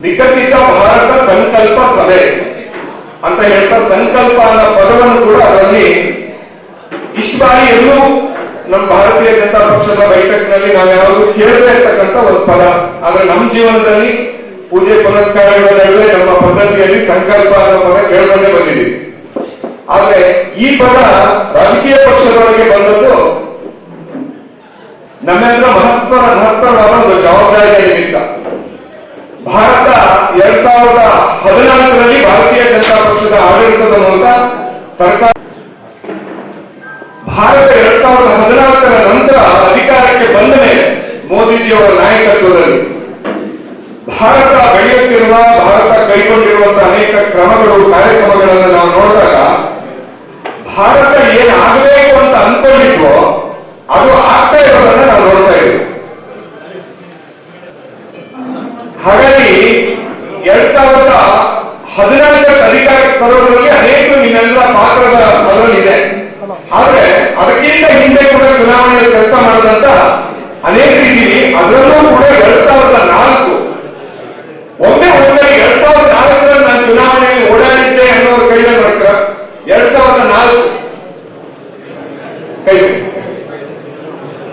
ವಿಕಸಿತ ಭಾರತ ಸಂಕಲ್ಪ ಸಭೆ ಅಂತ ಹೇಳ್ತಾ ಸಂಕಲ್ಪ ಅನ್ನೋ ಪದವನ್ನು ಕೂಡ ಅದರಲ್ಲಿ ಇಷ್ಟು ಬಾರಿ ಎಲ್ಲೂ ನಮ್ಮ ಭಾರತೀಯ ಜನತಾ ಪಕ್ಷದ ಬೈಠಕ್ನಲ್ಲಿ ನಾವು ಯಾವಾಗಲೂ ಕೇಳದೇ ಇರ್ತಕ್ಕಂಥ ಒಂದು ಪದ. ಆದ್ರೆ ನಮ್ಮ ಜೀವನದಲ್ಲಿ ಪೂಜೆ ಪುನಸ್ಕಾರಗಳ ನಡುವೆ ನಮ್ಮ ಪದ್ಧತಿಯಲ್ಲಿ ಸಂಕಲ್ಪ ಅನ್ನೋ ಪದ ಕೇಳ್ಕೊಂಡೇ ಬಂದಿದೆ ಆದ್ರೆ ಈ ಪದ ರಾಜಕೀಯ ಪಕ್ಷದವರಿಗೆ ಬಂದದ್ದು ನಮ್ಮೆಲ್ಲ ಮಹತ್ವ ಮಹತ್ವವಾದ ಒಂದು ಜವಾಬ್ದಾರಿಯ ನಿಮಿತ್ತ. ಭಾರತ ಎರಡ್ ಸಾವಿರದ ಹದಿನಾಲ್ಕರಲ್ಲಿ ಭಾರತೀಯ ಜನತಾ ಪಕ್ಷದ ಆಡಳಿತದ ಮೂಲಕ ಸರ್ಕಾರ ಭಾರತ ಎರಡ್ ಸಾವಿರದ ಹದಿನಾಲ್ಕರ ನಂತರ ಅಧಿಕಾರಕ್ಕೆ ಬಂದ ಮೇಲೆ ಮೋದಿಜಿಯವರ ನಾಯಕತ್ವದಲ್ಲಿ. ಭಾರತ ಬೆಳೆಯುತ್ತಿರುವ, ಭಾರತ ಕೈಗೊಂಡಿರುವಂತಹ ಅನೇಕ ಕ್ರಮಗಳು, ಕಾರ್ಯಕ್ರಮಗಳನ್ನು ನಾವು ನೋಡಿದಾಗ, ಭಾರತ ಏನಾಗಬೇಕು ಅಂತ ಅನ್ಕೊಂಡಿದ್ವೋ, ಅದು ಆಗ್ತಾ ಇರೋದನ್ನ ನಾವು ನೋಡ್ತಾ ಇದ್ದೀವಿ ಹಾಗಾಗಿ ಎರಡ್ ಸಾವಿರದ ಹದಿನಾಲ್ಕರ ಅಧಿಕಾರಕ್ಕೆ ಬರೋದ್ರಲ್ಲಿ ಅನೇಕ ನಿಮ್ಮೆಲ್ಲ ಪಾತ್ರದ ಅದರಲ್ಲಿ ಇದೆ ಆದ್ರೆ ಅದಕ್ಕಿಂತ ಹಿಂದೆ ಕೂಡ ಚುನಾವಣೆಯಲ್ಲಿ ಕೆಲಸ ಮಾಡಿದಂತ ಅನೇಕ ಇದ್ದೀವಿ ಅದರಲ್ಲೂ ಕೂಡ ಎರಡ್ ಸಾವಿರದ ನಾಲ್ಕು ಒಮ್ಮೆ ಒಮ್ಮೆ ಎರಡ್ ಸಾವಿರದ ನಾಲ್ಕರಲ್ಲಿ ನಾನು ಚುನಾವಣೆಯಲ್ಲಿ ಓಡಾಡಿದ್ದೆ ಅನ್ನೋರು ಕೈಲ ಮಾಡ್ತಾರ ಎರಡ್ ಸಾವಿರದ ನಾಲ್ಕು ಕೈ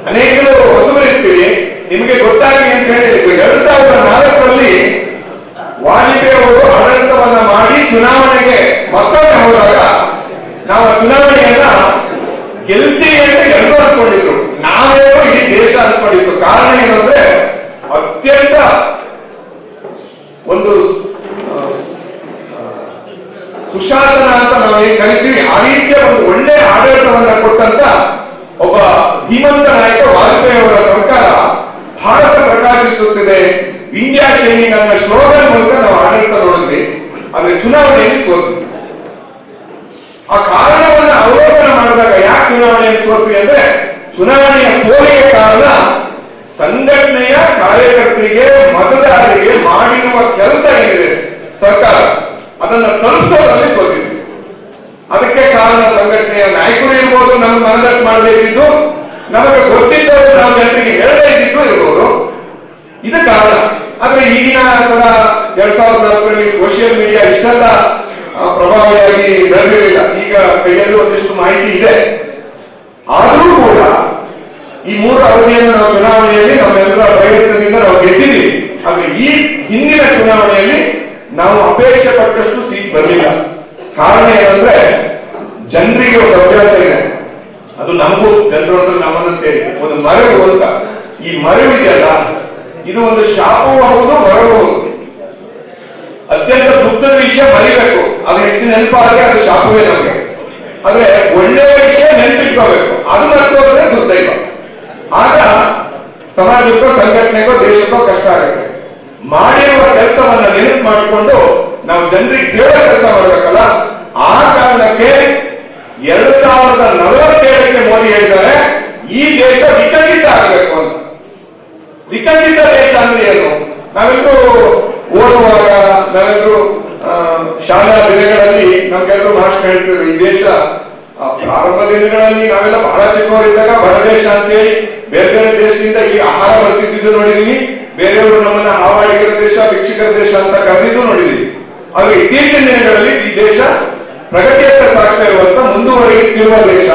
ಅನೇಕರು ಹೊಸಬರಿರ್ತೀರಿ ನಿಮಗೆ ಗೊತ್ತಾಗಲಿ ಅಂತ ಹೇಳಿದ್ರು ಎರಡ್ ಸಾವಿರದ ನಾಲ್ಕರಲ್ಲಿ ವಾಜಪೇಯಿ ಅವರು ಆಡಳಿತವನ್ನ ಮಾಡಿ ಚುನಾವಣೆಗೆ ಮತ್ತೊಮ್ಮೆ ಹೋದಾಗ ನಾವು ಆ ಚುನಾವಣೆಯನ್ನ ಗೆಲ್ತೀವಿ ಅಂತ ಎಲ್ಲರೂ ಅನ್ಕೊಂಡಿದ್ರು. ನಾವೇನೋ ಇಡೀ ದೇಶ ಅನ್ಕೊಂಡಿತ್ತು ಕಾರಣ ಏನಂದ್ರೆ ಅತ್ಯಂತ ಒಂದು ಸುಶಾಸನ ಅಂತ ನಾವೇನ್ ಕರಿತೀವಿ? ಆ ರೀತಿಯ ಒಂದು ಒಳ್ಳೆ ಆಡಳಿತವನ್ನ ಕೊಟ್ಟಂತ ಒಬ್ಬ ಧೀಮಂತ ನಾಯಕ ವಾಜಪೇಯಿ ಅವರ ಸರ್ಕಾರ ಭಾರತ ಪ್ರಕಾಶಿಸುತ್ತಿದೆ. ಇಂಡಿಯಾ ಶೈನಿಂಗ್ ಅನ್ನೋ ಸ್ಲೋಗನ್ ಮೂಲಕ ನಾವು ಆಡಳಿತ ನೋಡಿದ್ವಿ. ಆದ್ರೆ ಚುನಾವಣೆಯಲ್ಲಿ ಸೋತು. ಆ ಕಾರಣವನ್ನ ಅವಲೋಕನ ಮಾಡಿದಾಗ ಯಾಕೆ ಚುನಾವಣೆ ಸೋತ್ವಿ ಅಂದ್ರೆ ಚುನಾವಣೆಯ ಸೋಲಿಗೆ ಕಾರಣ ಸಂಘಟನೆಯ ಕಾರ್ಯಕರ್ತರಿಗೆ ಮತದಾರರಿಗೆ ಮಾಡಿರುವ ಕೆಲಸ ಏನಿದೆ ಸರ್ಕಾರ ಅದನ್ನ ತಲುಪಿಸೋದ್ರಲ್ಲಿ ಸೋತಿದ್ವಿ ಅದಕ್ಕೆ ಕಾರಣ ಸಂಘಟನೆಯ ನಾಯಕರು ಇರ್ಬೋದು ನಮ್ಗೆ ಮನದಟ್ಟು ಮಾಡದೇ ಇದ್ದಿದ್ದು ನಮಗೆ ಗೊತ್ತಿದ್ದವರು ನಾವು ಜನರಿಗೆ ಹೇಳದೇ ಇದ್ದಿದ್ದು ಇರ್ಬೋದು ಇದು ಕಾರಣ ಆದ್ರೆ ಈಗಿನ ತರ ಎರಡ್ ಸಾವಿರದ ನಾಲ್ಕರಲ್ಲಿ ಸೋಷಿಯಲ್ ಮೀಡಿಯಾ ಇಷ್ಟೆಲ್ಲ ಆ, ಪ್ರಭಾವಿಯಾಗಿ ಬೆಳೆದಿರಲಿಲ್ಲ ಈಗ ಕೈಯಲ್ಲಿ ಒಂದಿಷ್ಟು ಮಾಹಿತಿ ಇದೆ. ಆದರೂ ಕೂಡ ಈ ಮೂರು ಅವಧಿಯನ್ನು ನಾವು ಚುನಾವಣೆಯಲ್ಲಿ ನಮ್ಮೆಲ್ಲರ ಪ್ರಯತ್ನದಿಂದ ನಾವು ಗೆದ್ದಿದ್ದೀವಿ. ಆದ್ರೆ ಈ ಹಿಂದಿನ ಚುನಾವಣೆಯಲ್ಲಿ ನಾವು ಅಪೇಕ್ಷೆ ಪಟ್ಟಷ್ಟು ಸೀಟ್ ಬರಲಿಲ್ಲ ಕಾರಣ ಏನಂದ್ರೆ ಜನರಿಗೆ ಒಂದು ಅಭ್ಯಾಸ ಇದೆ. ಅದು ನಮಗೂ ಜನರು ಅಂದ್ರೆ ನಮ್ಮನ್ನು ಸೇರಿ, ಒಂದು ಮರವು ಅಂತ. ಈ ಮರೆವು ಇದೆಯಲ್ಲ ಇದು ಒಂದು ಶಾಪವೂ ಹೌದು ಮರವೂ ಅತ್ಯಂತ ದುಃಖದ ವಿಷಯ ಮರಿಬೇಕು. ಅದು ಹೆಚ್ಚು ನೆನಪಾದ್ರೆ ಅದು ಶಾಪವೇ ನಮಗೆ. ಆದ್ರೆ ಒಳ್ಳೆಯ ವಿಷಯ ನೆನಪಿಟ್ಕೋಬೇಕು. ಅದು ಮರ್ತೋದ್ರೆ ದುರ್ದೈವ ಆಗ ಸಮಾಜಕ್ಕೋ, ಸಂಘಟನೆಗೋ, ದೇಶಕ್ಕೋ ಕಷ್ಟ ಆಗುತ್ತೆ. ಮಾಡಿರುವ ಕೆಲಸವನ್ನ ನೆನಪು ಮಾಡಿಕೊಂಡು ನಾವು ಜನರಿಗೆ ಕೇಳೋ ಕೆಲಸ ಮಾಡಬೇಕಲ್ಲ? ಆ ಕಾರಣಕ್ಕೆ ಎರಡ್ ಸಾವಿರದ ನಲವತ್ತೇಳಕ್ಕೆ ಮೋದಿ ಹೇಳಿದ್ದಾರೆ, ಈ ದೇಶ ವಿಕಸಿತ ಆಗಬೇಕು ಅಂತ. ವಿಕಸಿತ ದೇಶ ಅಂದ್ರೆ ಏನು? ನಾವೆಲ್ಲರೂ ಓದುವಾಗ, ನಾವೆಲ್ಲರೂ ಶಾಲಾ ದಿನಗಳಲ್ಲಿ ನಮ್ಗೆಲ್ಲರೂ ಭಾಷಣ ಹೇಳ್ತಿದ್ರು ಈ ದೇಶ ಪ್ರಾರಂಭ ದಿನಗಳಲ್ಲಿ ನಾವೆಲ್ಲ ಬಹಳ ಚಿಕ್ಕವರಿದ್ದಾಗ ಬಡ ದೇಶ ಅಂತೇಳಿ ಬೇರೆ ಬೇರೆ ದೇಶದಿಂದ ಈ ಆಹಾರ ಬರ್ತಿದ್ದು ನೋಡಿದೀನಿ. ಬೇರೆಯವರು ನಮ್ಮನ್ನ ಹಾವಾಡಿಗರ ದೇಶ, ಭಿಕ್ಷುಕರ ದೇಶ ಅಂತ ಕರೆದಿದ್ದು ನೋಡಿದೀವಿ ಆದ್ರೆ ಇತ್ತೀಚಿನ ದಿನಗಳಲ್ಲಿ ಈ ದೇಶ ಪ್ರಗತಿಯತ್ತ ಸಾಗ್ತಾ ಇರುವಂತ ಮುಂದುವರಿಯುತ್ತಿರುವ ದೇಶ.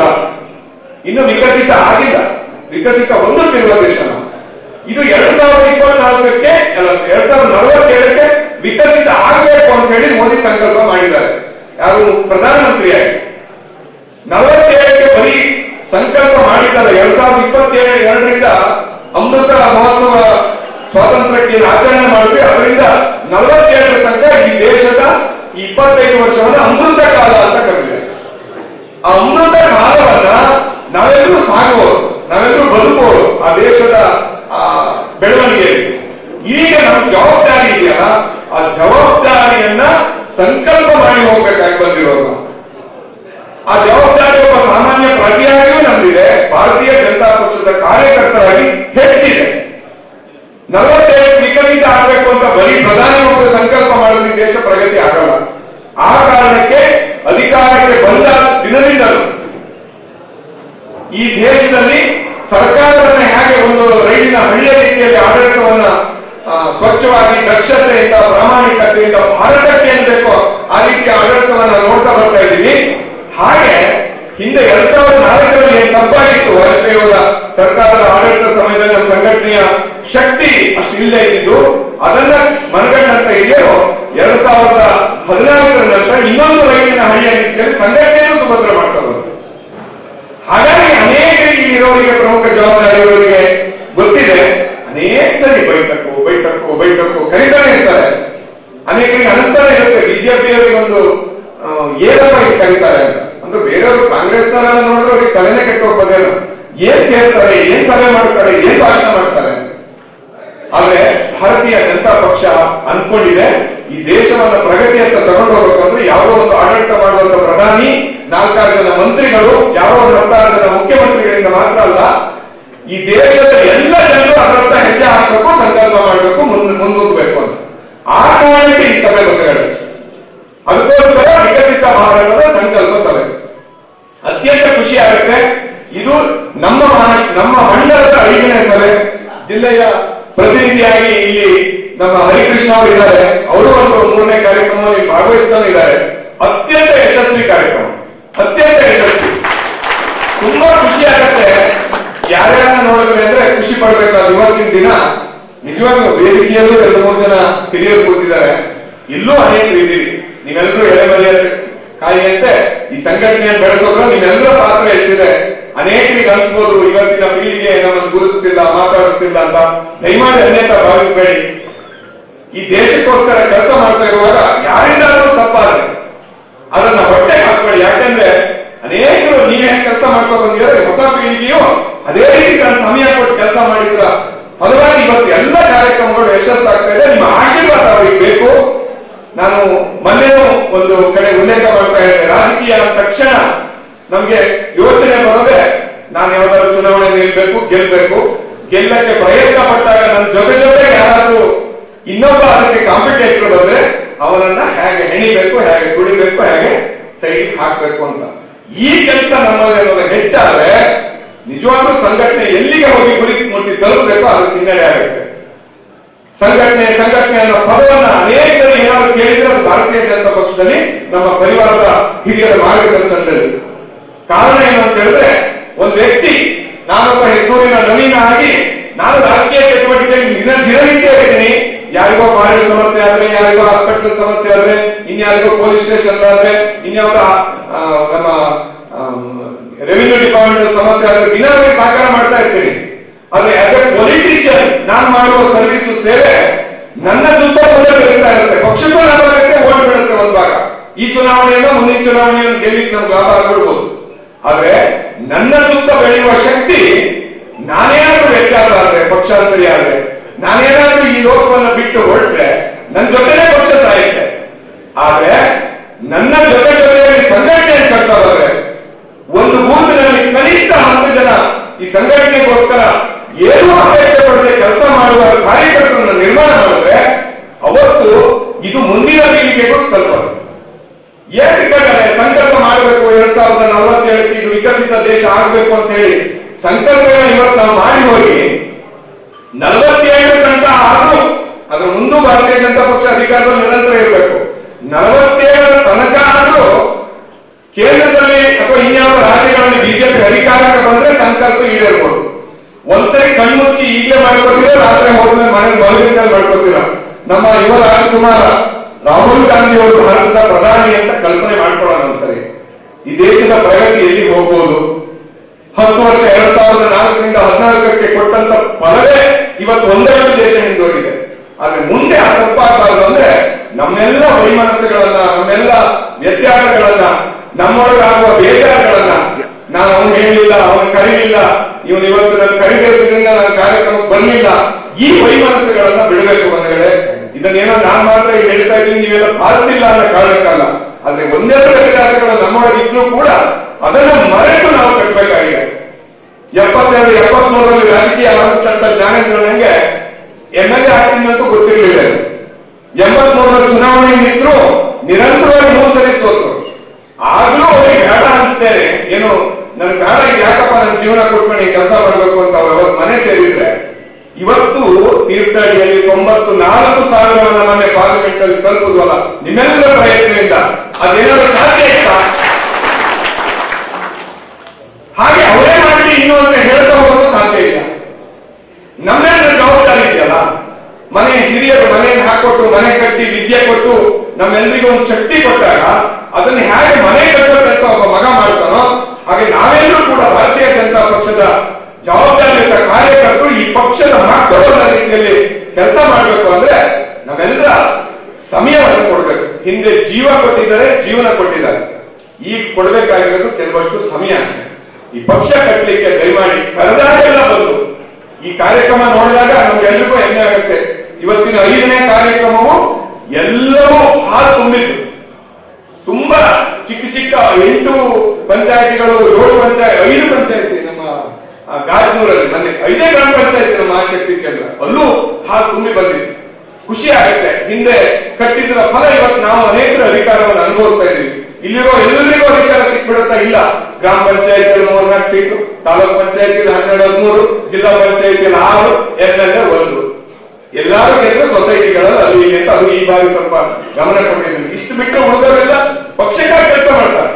ಇನ್ನು ವಿಕಸಿತ ಆಗಿಲ್ಲ. ವಿಕಸಿತ ಹೊಂದುತ್ತಿರುವ ದೇಶ ನಾವು. ಇದು ಎರಡ್ ಸಾವಿರದ ಇಪ್ಪತ್ನಾಲ್ಕಕ್ಕೆ ಎರಡ್ ಸಾವಿರದ ನಲವತ್ತೇಳಕ್ಕೆ ವಿಕಸಿತ ಆಗಬೇಕು ಅಂತ ಹೇಳಿ ಮೋದಿ ಸಂಕಲ್ಪ ಮಾಡಿದ್ದಾರೆ. ಯಾರು ಪ್ರಧಾನಮಂತ್ರಿಯಾಗಿ? ನಲವತ್ತೇಳಕ್ಕೆ ಬರೀ ಸಂಕಲ್ಪ ಮಾಡಿದ್ದಾರೆ. ಎರಡ್ ಸಾವಿರದ ಇಪ್ಪತ್ತೇಳು ಎರಡರಿಂದ ಅಮೃತ ಮಹೋತ್ಸವ ಸ್ವಾತಂತ್ರ್ಯಕ್ಕೆ ಆಚರಣೆ ಮಾಡಿದ್ವಿ ಅದರಿಂದ ನಲವತ್ತೇಳರ ತನಕ ಈ ದೇಶದ ಇಪ್ಪತ್ತೈದು ವರ್ಷವನ್ನು ಅಮೃತ ಕಾಲ ಅಂತ ಕರೆದಿದೆ ಆ ಅಮೃತ ಕಾಲವನ್ನ ನಾವೆಲ್ಲರೂ ಸಾಗುವವರು ನಾವೆಲ್ಲರೂ ಬದುಕುವವರು ಆ ದೇಶದ ಬೆಳವಣಿಗೆ ಈಗ ನಮ್ಮ ಜವಾಬ್ದಾರಿ ಇದೆಯಲ್ಲ, ಆ ಜವಾಬ್ದಾರಿಯನ್ನ ಸಂಕಲ್ಪ ಮಾಡಿ ಹೋಗ್ಬೇಕಾಗಿ ಬಂದಿರೋದು. ಆ ಜವಾಬ್ದಾರಿ ಒಬ್ಬ ಸಾಮಾನ್ಯ ಪ್ರಜೆಯಾಗಿಯೂ ನಮ್ದಿದೆ. ಭಾರತೀಯ ಜನತಾ ಪಕ್ಷದ ಕಾರ್ಯಕರ್ತರಾಗಿ ಹೆಚ್ಚಿದೆ. ನಲವತ್ತೈದು ವಿಕಸಿತ ಆಗಬೇಕು ಅಂತ ಬರೀ ಪ್ರಧಾನಿ ಒಬ್ಬ ಸಂಕಲ್ಪ ಮಾಡಿದ್ರೆ ದೇಶ ಪ್ರಗತಿ ಆಗಲ್ಲ. ಆ ಕಾರಣಕ್ಕೆ ಅಧಿಕಾರಕ್ಕೆ ಬಂದ ದಿನದಿಂದಲೂ ಈ ದೇಶದಲ್ಲಿ ಸರ್ಕಾರವನ್ನು ಹೇಗೆ ಒಂದು ರೈಲಿನ ಹಳಿಯ ರೀತಿಯಲ್ಲಿ ಸ್ವಚ್ಛವಾಗಿ ದಕ್ಷತೆಯಿಂದ, ಪ್ರಾಮಾಣಿಕತೆಯಿಂದ ಭಾರತಕ್ಕೆ ಏನ್ ಬೇಕೋ. ಆ ರೀತಿಯ ಆಡಳಿತವನ್ನ ನೋಡ್ತಾ ಬರ್ತಾ ಇದ್ದೀವಿ. ಹಾಗೆ ಹಿಂದೆ ಎರಡ್ ಸಾವಿರದ ನಾಲ್ಕರಲ್ಲಿ ಏನ್ ತಪ್ಪಾಗಿತ್ತು? ವಾಜಪೇಯಿಯವರ ಸರ್ಕಾರದ ಆಡಳಿತ ಸಮಯದಲ್ಲಿ ನಮ್ಮ ಸಂಘಟನೆಯ ಶಕ್ತಿ ಅಷ್ಟು ಇಲ್ಲದೆ ಇದ್ದು ಅದನ್ನ ಮನಗಂಡಂತ ಇದೆಯೋ ಎರಡ್ ಸಾವಿರದ ಹದಿನಾಲ್ಕರ ನಂತರ ಇನ್ನೊಂದು ರೈಲಿನ ಹಳಿಯ ರೀತಿಯಲ್ಲಿ ಸಂಘಟನೆಯನ್ನು ಸುಭದ್ರ ಮಾಡ್ತಾ ಬಂತು ಹಾಗಾಗಿ ಅನೇಕ ಇರೋರಿಗೆ ಪ್ರಮುಖ ಜವಾಬ್ದಾರಿಯವರಿಗೆ ಗೊತ್ತಿದೆ ಅನೇಕ ಸರಿ ಬೈಟಕ್ಕು ಬೈಟಕ್ಕು ಬೈಟಕ್ಕು ಕರೀತಾನೆ ಇರ್ತಾರೆ ಅನೇಕರಿಗೆ ಅನಿಸ್ತಾನೆ ಇರುತ್ತೆ ಬಿಜೆಪಿಯವರಿಗೆ ಒಂದು ಆ, ಏನಪ್ಪ ಇದು ಕರೀತಾರೆ ಅಂತ ಅಂದ್ರೆ ಬೇರೆಯವರು ಕಾಂಗ್ರೆಸ್ನವರೆಲ್ಲ ನೋಡಿದ್ರೆ ಅವ್ರಿಗೆ ತಲೆನೇ ಕೆಟ್ಟು ಹೋಗ್ಬೋದೇನು ಏನ್ ಸೇರ್ತಾರೆ ಏನ್ ಸಭೆ ಮಾಡ್ತಾರೆ ಏನ್ ಭಾಷಣ ಮಾಡ್ತಾರೆ ಆದ್ರೆ ಭಾರತೀಯ ಜನತಾ ಪಕ್ಷ ಅನ್ಕೊಂಡಿದೆ, ಈ ದೇಶವನ್ನ ಪ್ರಗತಿಯತ್ತ ತಗೊಂಡು ಹೋಗ್ಬೇಕು ಅಂದ್ರೆ ಯಾವುದೋ ಒಂದು ಆಡಳಿತ ಮಾಡುವಂತ ಪ್ರಧಾನಿ, ನಾಲ್ಕಾರು ಜನ ಮಂತ್ರಿಗಳು ಯಾವ ಒಂದು ಹತ್ತಾರು ಜನ ಮುಖ್ಯಮಂತ್ರಿಗಳಿಂದ ಮಾತ್ರ ಅಲ್ಲ, ಈ ದೇಶದ ಎಲ್ಲ ಜನರು ಅದರತ್ತ ಹೆಜ್ಜೆ ಹಾಕಬೇಕು, ಸಂಕಲ್ಪ ಮಾಡಬೇಕು ಮುಂದೆ ಮುಂದೂಡ್ಬೇಕು ಅಂತ. ಆ ಕಾರಣಕ್ಕೆ ಈ ಸಭೆ ಬಂದಗಳು ಅದಕ್ಕೋಸ್ಕರ ವಿಕಸಿತ ಭಾರತದ ಸಂಕಲ್ಪ ಸಭೆ. ಅತ್ಯಂತ ಖುಷಿ ಆಗುತ್ತೆ. ಇದು ನಮ್ಮ ನಮ್ಮ ಮಂಡಲದ ಐದನೇ ಸಭೆ. ಜಿಲ್ಲೆಯ ಪ್ರತಿನಿಧಿಯಾಗಿ ಇಲ್ಲಿ ನಮ್ಮ ಹರಿಕೃಷ್ಣ ಅವರು ಇದ್ದಾರೆ. ಅವರು ಒಂದು ಮೂರನೇ ಕಾರ್ಯಕ್ರಮದಲ್ಲಿ ಭಾಗವಹಿಸ್ತಾನೆ ಇದ್ದಾರೆ ಅತ್ಯಂತ ಯಶಸ್ವಿ ಕಾರ್ಯಕ್ರಮ. ಅತ್ಯಂತ ಯಶಸ್ವಿ. ತುಂಬಾ ಖುಷಿ ಆಗುತ್ತೆ. ಯಾರ್ಯಾರನ್ನ ನೋಡಿದ್ರೆ ಅಂದ್ರೆ ಖುಷಿ ಪಡ್ಬೇಕಾದ ಇವತ್ತಿನ ದಿನ ನಿಜವಾಗ್ಲೂ ವೇದಿಕೆಯಲ್ಲೂ ಎರಡು ಮೂರು ಜನ ಹಿರಿಯರು ಕೂತಿದ್ದಾರೆ. ಇಲ್ಲೂ ಅನೇಕರು ಇದ್ದೀರಿ ನೀವೆಲ್ಲರೂ ಎಲೆಮಲೆಯ ಕಾಯಿಯಂತೆ ಈ ಸಂಘಟನೆಯನ್ನು ಬೆಳೆಸೋದ್ರ ನಿಮ್ಮೆಲ್ಲರ ಪಾತ್ರ ಎಷ್ಟಿದೆ? ಅನೇಕರಿಗೆ ಅನಿಸ್ಬೋದು ಇವತ್ತಿನ ಪೀಳಿಗೆ ನಮ್ಮನ್ನು ಗುರುಸುತ್ತಿಲ್ಲ ಮಾತಾಡುತ್ತಿಲ್ಲ ಅಂತ ದಯಮಾಡಿ ಅನ್ಯತ ಭಾವಿಸಬೇಡಿ. ಈ ದೇಶಕ್ಕೋಸ್ಕರ ಕೆಲಸ ಮಾಡ್ತಾ ಇರುವಾಗ ಯಾರಿಂದಾದ್ರೂ ತಪ್ಪಾದ್ರೆ, ಅದನ್ನ ಹೊಟ್ಟೆ ಹಾಕ್ಬೇಡಿ. ಯಾಕಂದ್ರೆ ಅನೇಕರು ನೀವೇನು ಕೆಲಸ ಮಾಡ್ತಾ ಬಂದಿರೋ ಹೊಸ ಪೀಳಿಗೆಯು ಅದೇ ರೀತಿ ತನ್ನ ಸಮಯ ಕೊಟ್ಟು ಕೆಲಸ ಮಾಡಿದ್ರ ಫಲವಾಗಿ ಇವತ್ತು ಎಲ್ಲ ಕಾರ್ಯಕ್ರಮಗಳು ಯಶಸ್ಸಾಗ್ತಾ ಇದೆ. ನಿಮ್ಮ ಆಶೀರ್ವಾದ ಅವರಿಗೆ ಬೇಕು. ನಾನು ಮೊನ್ನೆ ಒಂದು ಕಡೆ ಉಲ್ಲೇಖ ಮಾಡ್ತಾ ಇದ್ದೆ. ರಾಜಕೀಯ ತಕ್ಷಣ ನಮ್ಗೆ ಯೋಚನೆ ಬರದೆ ನಾನು ಯಾವ್ದಾದ್ರು ಚುನಾವಣೆ ನಿಲ್ಬೇಕು, ಗೆಲ್ಬೇಕು. ಗೆಲ್ಲಕ್ಕೆ ಪ್ರಯತ್ನ ಪಟ್ಟಾಗ ನನ್ನ ಜೊತೆ ಜೊತೆ ಯಾರಾದ್ರೂ ಇನ್ನೊಬ್ಬ ಅದಕ್ಕೆ ಕಾಂಪಿಟೇಟರ್ ಬಂದ್ರೆ ಅವನನ್ನ ಹೇಗೆ ಹೆಣಿಬೇಕು, ಹೇಗೆ ತುಳಿಬೇಕು ಹೇಗೆ ಸೈಡ್ ಹಾಕ್ಬೇಕು ಅಂತ. ಈ ಕೆಲಸ ನಮ್ಮಲ್ಲಿ ಹೆಚ್ಚಾದ್ರೆ ನಿಜವಾಗ್ಲೂ ಸಂಘಟನೆ ಎಲ್ಲಿಗೆ ಹೋಗಿ ಗುರಿ ಮುಟ್ಟಿ ತಲುಪಬೇಕು ಅದು ಹಿನ್ನಡೆ ಆಗುತ್ತೆ. ಸಂಘಟನೆ ಸಂಘಟನೆ ಅನ್ನೋ ಪದವನ್ನ ಅನೇಕ ಏನಾದ್ರು ಕೇಳಿದ್ರೆ ಭಾರತೀಯ ಜನತಾ ಪಕ್ಷದಲ್ಲಿ ನಮ್ಮ ಪರಿವಾರದ ಹಿರಿಯರ ಮಾರ್ಗದರ್ಶನದಲ್ಲಿ. ಕಾರಣ ಏನು ಅಂತ ಹೇಳಿದ್ರೆ ಒಂದು ವ್ಯಕ್ತಿ ನಾನೊಬ್ಬ ಹೆಗ್ಗೂರಿನ ನವೀನ ಆಗಿ ನಾನು ರಾಜಕೀಯ ಚಟುವಟಿಕೆಯಲ್ಲಿ ದಿನ ದಿನನಿತ್ಯ ಇರ್ತೀನಿ ಯಾರಿಗೋ ಕಾಲೇಜ್ ಸಮಸ್ಯೆ ಆದ್ರೆ ಯಾರಿಗೋ ಹಾಸ್ಪಿಟಲ್ ಸಮಸ್ಯೆ ಆದ್ರೆ ಇನ್ಯಾರಿಗೋ ಪೊಲೀಸ್ ಸ್ಟೇಷನ್ ಆದ್ರೆ ಇನ್ಯಾವುದೋ ಆ, ನಮ್ಮ ರೆವಿನ್ಯೂ ಡಿಪಾರ್ಟ್ಮೆಂಟ್ ಸಮಸ್ಯೆ ಆದ್ರೆ ದಿನ ಸಹಕಾರ ಮಾಡ್ತಾ ಇರ್ತೀನಿ. ಆದ್ರೆ ಆಸ್ ಎ ಪೊಲಿಟಿಷಿಯನ್ ನಾನ್ ಮಾಡುವ ಸರ್ವಿಸ್ ಸೇವೆ ನನ್ನ ಬೆಳೀತಾ ಇರುತ್ತೆ. ಪಕ್ಷಕ್ಕೂ ಲಾಭ ಓಟ್ ಬೀಳುತ್ತೆ ಒಂದ್ ಭಾಗ. ಈ ಚುನಾವಣೆಯಿಂದ ಮುಂದಿನ ಚುನಾವಣೆಯನ್ನು ಗೆಲ್ಲಿಕ್ಕೆ ನಮ್ಗೆ ಲಾಭ ಆಗ್ಬಿಡ್ಬೋದು ಆದ್ರೆ ನನ್ನ ಸುತ್ತ ಬೆಳೆಯುವ ಶಕ್ತಿ ನಾನೇನಾದ್ರೂ ವ್ಯತ್ಯಾಸ ಆದ್ರೆ ಪಕ್ಷಾಂತರಿ ಆದ್ರೆ ನಾನೇನಾದ್ರೂ ಈ ಲೋಕವನ್ನು ಬಿಟ್ಟು ಹೊರಟ್ರೆ ನನ್ನ ಜೊತೆನೇ ಪಕ್ಷ ಸಾಯುತ್ತೆ. ಆದ್ರೆ ನನ್ನ ಜೊತೆ ಜೊತೆಯಲ್ಲಿ ಸಂಘಟನೆ ಕಟ್ತಾ ಹೋದ್ರೆ ಒಂದು ಗುಂಪಿನಲ್ಲಿ ಕನಿಷ್ಠ ಹತ್ತು ಜನ ಈ ಸಂಘಟನೆಗೋಸ್ಕರ ಏನು ಅಪೇಕ್ಷೆ ಪಡದೆ ಕೆಲಸ ಮಾಡುವ ಕಾರ್ಯಕರ್ತರನ್ನು ನಿರ್ಮಾಣ ಮಾಡಿದ್ರೆ ಅವತ್ತು ಇದು ಮುಂದಿನ ಪೀಳಿಗೆಗೂ ತಲುಪದು ಏನ್ ಬೇಕಾದ್ರೆ ಸಂಕಲ್ಪ ಮಾಡಬೇಕು ಎರಡ್ ಸಾವಿರದ ನಲವತ್ತೇಳಕ್ಕೆ ಇದು ವಿಕಸಿತ ದೇಶ ಆಗ್ಬೇಕು ಅಂತ ಹೇಳಿ ಸಂಕಲ್ಪ ಇವತ್ತು ನಾವು ಮಾಡಿ ಹೋಗಿ ನಲವತ್ತೇಳು ತನಕ ಆದ್ರೂ ಅದ್ರ ಮುಂದೂ ಭಾರತೀಯ ಜನತಾ ಪಕ್ಷ ಅಧಿಕಾರದಲ್ಲಿ ನಿರಂತರ ಇರಬೇಕು. ನಲವತ್ತೇಳರ ತನಕ ಆದ್ರೂ ಕೇಂದ್ರದಲ್ಲಿ ಅಥವಾ ಇನ್ಯಾವ ರಾಜ್ಯಗಳಲ್ಲಿ ಬಿಜೆಪಿ ಅಧಿಕಾರಕ್ಕೆ ಬಂದ್ರೆ ಸಂಕಲ್ಪ ಈಡೇರ್ಬೋದು. ಒಂದ್ಸರಿ ಕಣ್ಮುಚ್ಚಿ ಈಗಲೇ ಮಾಡ್ಕೋತೀರ, ರಾತ್ರಿ ಹೋದ್ಮೇಲೆ ಮನೆ ಮಲಗಿದ್ಮೇಲೆ ಮಾಡ್ಕೋತೀರ. ನಮ್ಮ ಯುವ ರಾಜಕುಮಾರ ರಾಹುಲ್ ಗಾಂಧಿ ಅವರು ಭಾರತದ ಪ್ರಧಾನಿ ಅಂತ ಕಲ್ಪನೆ ಮಾಡ್ಕೊಳ್ಳೋಣ. ಈ ದೇಶದ ಪ್ರಗತಿ ಎಲ್ಲಿ ಹೋಗ್ಬೋದು? ಹತ್ತು ವರ್ಷ ಎರಡ್ ಸಾವಿರದ ನಾಲ್ಕರಿಂದ ಹದಿನಾಲ್ಕಕ್ಕೆ ಕೊಟ್ಟಂತ ಫಲವೇ ಇವತ್ತು ಒಂದೆರಡು ದೇಶ ಹಿಂದೋಗಿದೆ. ಆದ್ರೆ ಮುಂದೆ ಆ ತಪ್ಪಾಗಬಾರ್ದು ಅಂದ್ರೆ ನಮ್ಮೆಲ್ಲ ವೈಮನಸ್ಸುಗಳನ್ನ, ನಮ್ಮೆಲ್ಲ ವ್ಯತ್ಯಾಸಗಳನ್ನ ನಮ್ಮೊಳಗಾಗುವ ಬೇಜಾರುಗಳನ್ನ ನಾನು ಅವನು ಹೇಳಿಲ್ಲ, ಅವನು ಕರೀಲಿಲ್ಲ, ಇವನು ಇವತ್ತು ನಾನು ಕರಿಬೇಕಿದ್ರಿಂದ ನನ್ನ ಕಾರ್ಯಕ್ರಮಕ್ಕೆ ಬರಲಿಲ್ಲ. ಈ ವೈಮನಸ್ಸುಗಳನ್ನ ಬಿಡಬೇಕು ಬಂದಗಳೇ ಇದನ್ನೇನೋ ನಾನು ಮಾತ್ರ ಹೇಳ್ತಾ ಇದ್ದೀನಿ, ನೀವೆಲ್ಲ ಪಾಲಿಸಿಲ್ಲ ಅನ್ನೋ ಕಾರಣಕ್ಕಲ್ಲ. ಆದ್ರೆ ಒಂದೆರಡು ನಮ್ಮೊಳಗಿದ್ರೂ ಕೂಡ ಅದನ್ನ ಮರೆತು ನಾವು ಕಟ್ಟಬೇಕಾಗಿದೆ ಎಪ್ಪತ್ತೆರಡು, ಎಪ್ಪತ್ಮೂರರಲ್ಲಿ ರಾಜಕೀಯ ಆರಂಭಿಸಿದಂತ ಜ್ಞಾನೇಂದ್ರ ನಂಗೆ ಎಂ ಎಲ್ ಎ ಆಗ್ತಿದ್ದಂತೂ ಗೊತ್ತಿರಲಿಲ್ಲ. ಎಂಬತ್ಮೂರರ ಚುನಾವಣೆ ನಿಂತರು ನಿರಂತರವಾಗಿ ಮೂರು ಸರಿ ಸೋತರು ಆಗ್ಲೂ ಅವ್ರಿಗೆ ಬೇಡ ಅನಿಸ್ತೇನೆ ಏನು ನನ್ ಬೇಡ ಯಾಕಪ್ಪ ನನ್ನ ಜೀವನ ಕೊಟ್ಕೊಂಡು ಕೆಲಸ ಮಾಡಬೇಕು ಅಂತ ಅವ್ರ ಮನೆ ಸೇರಿದ್ರೆ? ಇವತ್ತು ತೀರ್ಥಹಳ್ಳಿಯಲ್ಲಿ ತೊಂಬತ್ತು ನಾಲ್ಕು ಸಾವಿರವನ್ನ ಮನೆ ಪಾರ್ಲಿಮೆಂಟ್ ಅಲ್ಲಿ. ತಲುಪುದಲ್ಲ ನಿಮ್ಮೆಲ್ಲರ ಪ್ರಯತ್ನದಿಂದ. ಅದೇನಾದ್ರು ಸಾಧ್ಯ ಇತ್ತಾ? ಹಾಗೆ ಅವರೇ ಮಾಡಿ ಇನ್ನೊಂದು ಹೇಳ್ತಾ ಹೋಗೋದು ಸಾಧ್ಯ ಇಲ್ಲ. ನಮ್ಮೆಲ್ಲರ ಜವಾಬ್ದಾರಿ ಇದೆಯಲ್ಲ? ಮನೆ ಹಿರಿಯರು ಮನೆಯನ್ನು ಹಾಕೊಟ್ಟು, ಮನೆ ಕಟ್ಟಿ ವಿದ್ಯೆ ಕೊಟ್ಟು ನಮ್ಮೆಲ್ಲರಿಗೂ ಒಂದು ಶಕ್ತಿ ಕೊಟ್ಟಾಗ ಅದನ್ನ ಹೇಗೆ ಮನೆ ಕಟ್ಟೋ ಕೆಲಸ ಒಬ್ಬ ಮಗ ಮಾಡ್ತಾನೋ, ಹಾಗೆ ನಾವೆಲ್ಲರೂ ಕೂಡ ಭಾರತೀಯ ಜನತಾ ಪಕ್ಷದ ಜವಾಬ್ದಾರಿಯುತ ಕಾರ್ಯಕರ್ತರು ಈ ಪಕ್ಷದ ಮಕ್ಕಳು ರೀತಿಯಲ್ಲಿ ಕೆಲಸ ಮಾಡಬೇಕು ಅಂದ್ರೆ ನಾವೆಲ್ಲ ಸಮಯವನ್ನು ಕೊಡ್ಬೇಕು. ಹಿಂದೆ ಜೀವ ಕೊಟ್ಟಿದ್ದಾರೆ, ಜೀವನ ಕೊಟ್ಟಿದ್ದಾರೆ. ಈಗ ಕೊಡ್ಬೇಕಾಗಿರೋದು ಕೆಲವಷ್ಟು ಸಮಯ. ಪಕ್ಷ ಕಟ್ಟಲಿಕ್ಕೆ ದಯಮಾಡಿ ಕರೆದಾಗೆಲ್ಲ ಬಂದು ಈ ಕಾರ್ಯಕ್ರಮ ನೋಡಿದಾಗ ನಮ್ಗೆಲ್ರಿಗೂ ಹೆಮ್ಮೆ ಆಗುತ್ತೆ. ಇವತ್ತಿನ ಐದನೇ ಕಾರ್ಯಕ್ರಮವು ಎಲ್ಲವೂ ಹಾಲು ತುಂಬಿತ್ತು. ತುಂಬಾ ಚಿಕ್ಕ ಚಿಕ್ಕ ಎಂಟು ಪಂಚಾಯತಿಗಳು, ಏಳು ಪಂಚಾಯತ್, ಐದು ಪಂಚಾಯತಿ ನಮ್ಮ ಗಾಜನೂರಲ್ಲಿ ಮನೆ ಐದೇ ಗ್ರಾಮ ಪಂಚಾಯತಿ ನಮ್ಮ ಆಸಕ್ತಿ ಕೇಂದ್ರ. ಅಲ್ಲೂ ಹಾಲು ತುಂಬಿ ಬಂದಿತ್ತು. ಖುಷಿ ಆಗುತ್ತೆ. ಹಿಂದೆ ಕಟ್ಟಿದ್ರ ಫಲ ಇವತ್ತು ನಾವು ಅನೇಕರ ಅಧಿಕಾರವನ್ನು ಅನುಭವಿಸ್ತಾ ಇದ್ದೀವಿ. ಇಲ್ಲಿರೋ ಎಲ್ಲರಿಗೂ ಇಲ್ಲ. ಗ್ರಾಮ ಪಂಚಾಯತಿ ಮೂರ್ನಾಲ್ಕು ಸೀಟು, ತಾಲೂಕ್ ಪಂಚಾಯಿತಿ ಹನ್ನೆರಡು, ಹದಿಮೂರು, ಜಿಲ್ಲಾ ಪಂಚಾಯಿತಿ ಆರು ಎಲ್ ಒಂದು. ಎಲ್ಲಾರು ಗೆದ್ದು ಸೊಸೈಟಿಗಳಲ್ಲಿ ಅಲ್ಲಿ ಇಲ್ಲಿ ಅದು ಈ ಬಾರಿ ಸ್ವಲ್ಪ ಗಮನ ಕೊಟ್ಟಿದ್ದೀನಿ. ಇಷ್ಟು ಬಿಟ್ಟು ಉಳಿದವರೆಲ್ಲ ಪಕ್ಷಕ್ಕಾಗಿ ಕೆಲಸ ಮಾಡ್ತಾರೆ.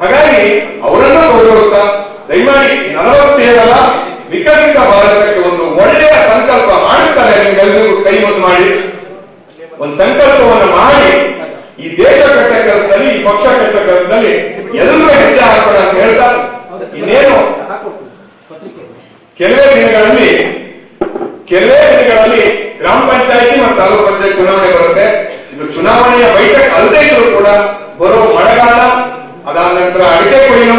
ಹಾಗಾಗಿ ಅವರನ್ನ ಗೌರವಿಸ್ತಾ, ದಯಮಾಡಿ ನಲವತ್ತೇಳರ ವಿಕಸಿತ ಭಾರತಕ್ಕೆ ಒಂದು ಒಳ್ಳೆಯ ಸಂಕಲ್ಪ ಮಾಡುತ್ತಾರೆ ನಿಮ್ಗೆಲ್ಲರಿಗೂ ಕೈ ಮುಂದೆ ಮಾಡಿ. ಒಂದು ಸಂಕಲ್ಪವನ್ನು ಮಾಡಿ. ಈ ದೇಶ ಕಟ್ಟ ಕೆಲಸದಲ್ಲಿ ಈ ಪಕ್ಷ ಕಟ್ಟ ಕೆಲಸದಲ್ಲಿ ಎಲ್ಲರೂ ಹೆಜ್ಜೆ ಹಾಕೋಣ ಅಂತ ಹೇಳ್ತಾ ಇನ್ನೇನು? ಕೆಲವೇ ದಿನಗಳಲ್ಲಿ ಕೆಲವೇ ದಿನಗಳಲ್ಲಿ ಗ್ರಾಮ ಪಂಚಾಯತಿ ಮತ್ತು ತಾಲೂಕು ಪಂಚಾಯತ್ ಚುನಾವಣೆ ಬರುತ್ತೆ. ಇದು ಚುನಾವಣೆಯ ಬೈಠಕ್ ಅಲ್ಲದೆ ಇದ್ರು ಕೂಡ ಬರೋ ಮಳೆಗಾಲ ಅದಾದ ನಂತರ ಅಡಿಕೆ ಕೊಯ್ಲು